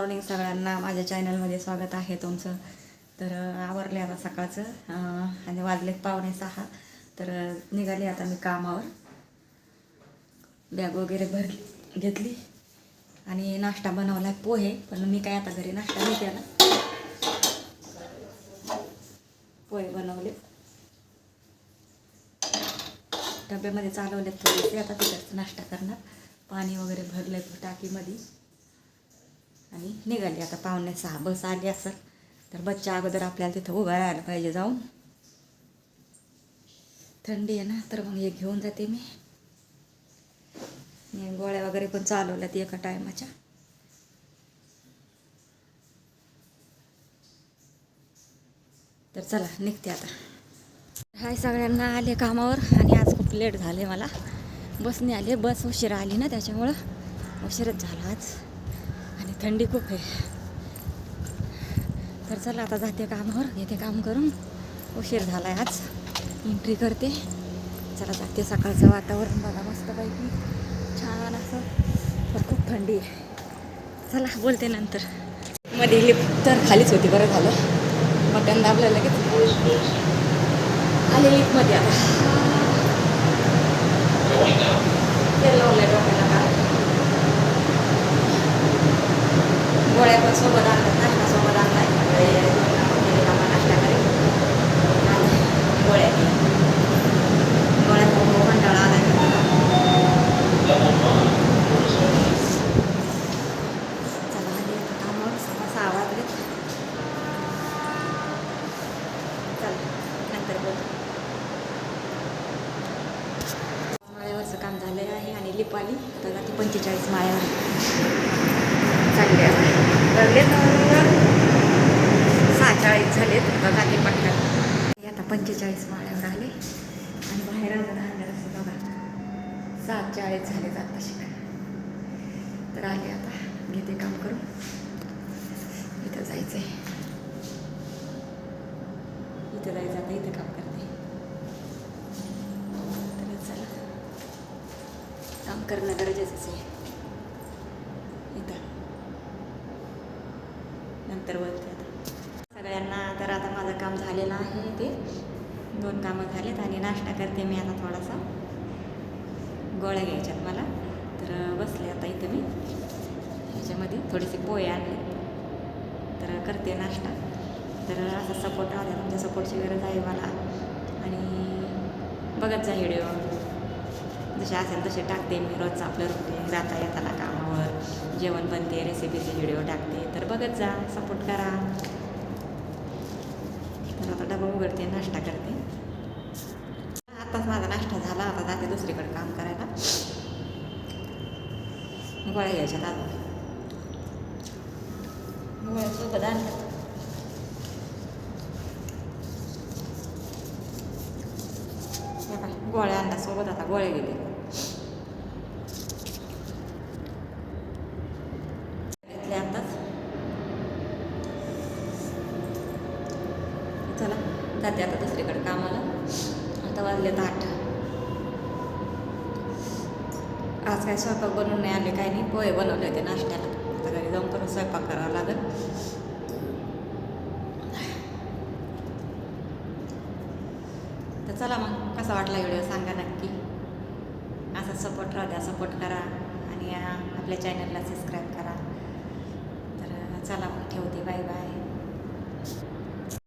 Morning सगळ्यांना माझ्या चॅनलमध्ये स्वागत आहे तुमचं. तर आवरले आता सकाळचं. आणि वाजलेत पावणे सहा. तर निघाली आता मी कामावर. बॅग वगैरे भर घेतली. आणि नाश्ता बनवला पोहे पण मी काय आता घरी नाश्ता नाही केला. पोहे बनवले. डब्यामध्ये चालवलेत थोडेसे आता तिकडचं नाश्ता करणार. पाणी वगैरे भरलंय टाकीमध्ये. आणि निघाली. आता पाहुणे सहा बस आली असेल. तर बसच्या अगोदर आपल्याला तिथं उभा राहायला पाहिजे जाऊन. थंडी आहे ना तर मग हे घेऊन जाते मी. गोळ्या वगैरे पण चालवल्यात एका टायमाच्या. तर चला निघते आता. हाय सगळ्यांना आले कामावर. आणि आज खूप लेट झाले मला. बसने आले बस उशिरा आली ना त्याच्यामुळं. उशीरच झाला आज. थंडी खूप आहे. तर चला आता जाते कामावर. येते काम करून. उशीर झाला आहे आज. एंट्री करते. चला जाते सकाळचं वातावरण बघा मस्तपैकी. छान असं. पण खूप थंडी आहे. चला बोलते नंतर. मध्ये लिफ्ट तर खालीच होती बरं झालं. बटन दाबलं लगेच. आले लिफ्टमध्ये आता तेल लावलंय डोक्याला का गोळ्या पण सोबत आणतात नाश्ता सोबत आणलाय गेले का नाश्ता करेल आणि गोळ्या घे. गोळ्या खाऊन कंटाळा आलाय चला आली आता कामावर सहा सहा वाजले चल नंतर बोलू माळ्यावरचं काम झालेलं आहे आणि लिप आली आता जाते पंचेचाळीस माळ्यावर. चांगले लागले सहा चाळीस झालेत. बघा ते पटकन. आता पंचेचाळीस माळ्यावर आले आणि बाहेर आलं राहणार असं बघा. सात चाळीस झाले आता शिकाय तर आले आता. घेते काम करून. इथं जायचं आहे इथं जायचं आता इथं काम करते तर चला काम करणं गरजेचंच आहे इथं नंतर बोलते आता. सगळ्यांना तर आता माझं काम झालेलं आहे ते. दोन कामं झालेत आणि नाश्ता करते मी आता थोडासा. गोळ्या घ्यायच्यात मला. तर बसले आता इथं मी. ह्याच्यामध्ये थोडेसे पोहे आणले. तर करते नाश्ता. तर असा सपोर्ट आला. तुमच्या सपोर्टची गरज आहे मला. आणि बघत जा व्हिडिओ. जसे असेल तसे टाकते मी. रोजचं आपलं रुटीन जाता येताना कामावर. जेवण बनते रेसिपीचे व्हिडिओ टाकते. तर बघत जा. सपोर्ट करा. तर आता डबा उघडते नाश्ता करते. आत्ताच माझा नाश्ता झाला. आता जाते दुसरीकडे काम करायला. गोळ्या घ्यायच्या दादा गोळ्या सोबत आणल्यात गोळ्या आणल्या सोबत. आता गोळ्या गेले घेतले आताच चला जाते आता दुसरीकडे कामाला. आता वाजलेत आठ. आज काय स्वयंपाक बनवून नाही आले काय नाही. पोहे बनवले होते नाश्त्याला. आता घरी जाऊन करून स्वयंपाक करावा लागेल. तर चला मग कसा वाटला व्हिडिओ सांगा नक्की. असा सपोर्ट राहू द्या सपोर्ट करा आणि आपल्या चॅनलला सबस्क्राईब करा. तर चला मग ठेवते. Bye bye